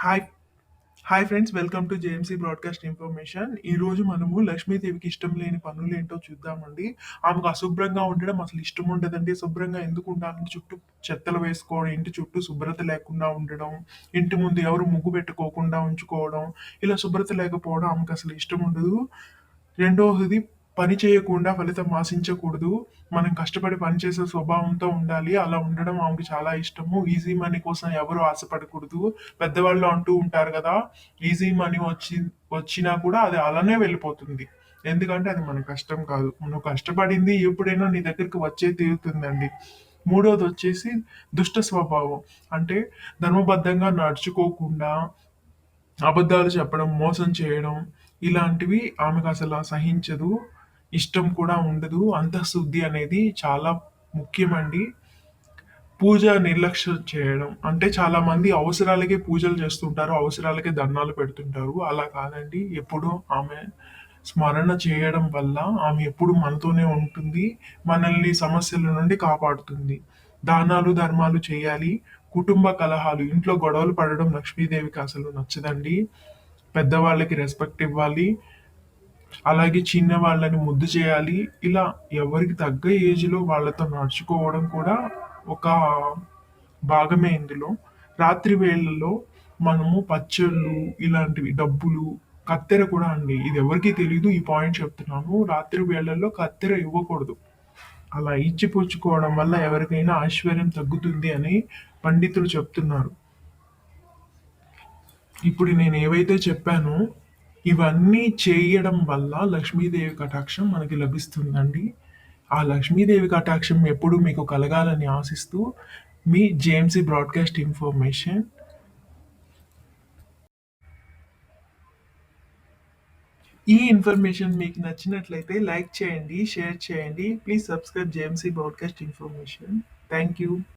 Hi hi friends welcome to JMC broadcast information ఈ రోజు మనము లక్ష్మీదేవికి ఇష్టం లేని పనులు ఏంటో చూద్దామండి. ఆమెకు అశుభ్రంగా ఉండడం అసలు ఇష్టం ఉండదండి. శుభ్రంగా ఎందుకు ఉండాలంటే చుట్టూ చెత్తలు వేసుకోవడం ఇంటి చుట్టూ శుభ్రత లేకుండా ఉండడం ఇంటి ముందు ఎవరు ముగ్గు పెట్టుకోకుండా ఉంచుకోవడం ఇలా శుభ్రత లేకపోవడం ఆమెకు అసలు ఇష్టం ఉండదు. రెండవది పని చేయకుండా ఫలితం ఆశించకూడదు. మనం కష్టపడి పని చేసే స్వభావంతో ఉండాలి. అలా ఉండడం ఆమెకు చాలా ఇష్టము. ఈజీ మనీ కోసం ఎవరు ఆశపడకూడదు. పెద్దవాళ్ళు అంటూ ఉంటారు కదా ఈజీ మనీ వచ్చి వచ్చినా కూడా అది అలానే వెళ్ళిపోతుంది. ఎందుకంటే అది మన కష్టం కాదు. మనం కష్టపడింది ఎప్పుడైనా నీ దగ్గరికి వచ్చే తీరుతుందండి. మూడోది వచ్చేసి దుష్ట స్వభావం. అంటే ధర్మబద్ధంగా నడుచుకోకుండా అబద్ధాలు చెప్పడం మోసం చేయడం ఇలాంటివి ఆమెకు అసలు సహించదు. ఇష్టం కూడా ఉండదు. అంతఃశుద్ధి అనేది చాలా ముఖ్యమండి. పూజ నిర్లక్ష్యం చేయడం. అంటే చాలా మంది అవసరాలకే పూజలు చేస్తుంటారు అవసరాలకే దండాలు పెడుతుంటారు. అలా కాదండి. ఎప్పుడు ఆమె స్మరణ చేయడం వల్ల ఆమె ఎప్పుడు మనతోనే ఉంటుంది. మనల్ని సమస్యల నుండి కాపాడుతుంది. దానాలు ధర్మాలు చేయాలి. కుటుంబ కలహాలు ఇంట్లో గొడవలు పడడం లక్ష్మీదేవికి అసలు నచ్చదండి. పెద్దవాళ్ళకి రెస్పెక్ట్ ఇవ్వాలి. అలాగే చిన్న వాళ్ళని ముద్దు చేయాలి. ఇలా ఎవరికి తగ్గ ఏజ్లో వాళ్ళతో నడుచుకోవడం కూడా ఒక భాగమే ఇందులో. రాత్రి వేళల్లో మనము పచ్చళ్ళు ఇలాంటివి డబ్బులు కత్తెర కూడా అండి. ఇది ఎవరికి తెలియదు ఈ పాయింట్ చెప్తున్నాను. రాత్రి వేళల్లో కత్తెర ఇవ్వకూడదు. అలా ఇచ్చిపుచ్చుకోవడం వల్ల ఎవరికైనా ఐశ్వర్యం తగ్గుతుంది అని పండితులు చెప్తున్నారు. ఇప్పుడు నేను ఏవైతే చెప్పానో ఇవన్నీ చేయడం వల్ల లక్ష్మీదేవి కటాక్షం మనకి లభిస్తుందండి. ఆ లక్ష్మీదేవి కటాక్షం ఎప్పుడు మీకు కలగాలని ఆశిస్తూ మీ జేఎంసీ బ్రాడ్కాస్ట్ ఇన్ఫర్మేషన్ ఈ ఇన్ఫర్మేషన్ మీకు నచ్చినట్లయితే లైక్ చేయండి షేర్ చేయండి. Please subscribe JMC broadcast information thank you.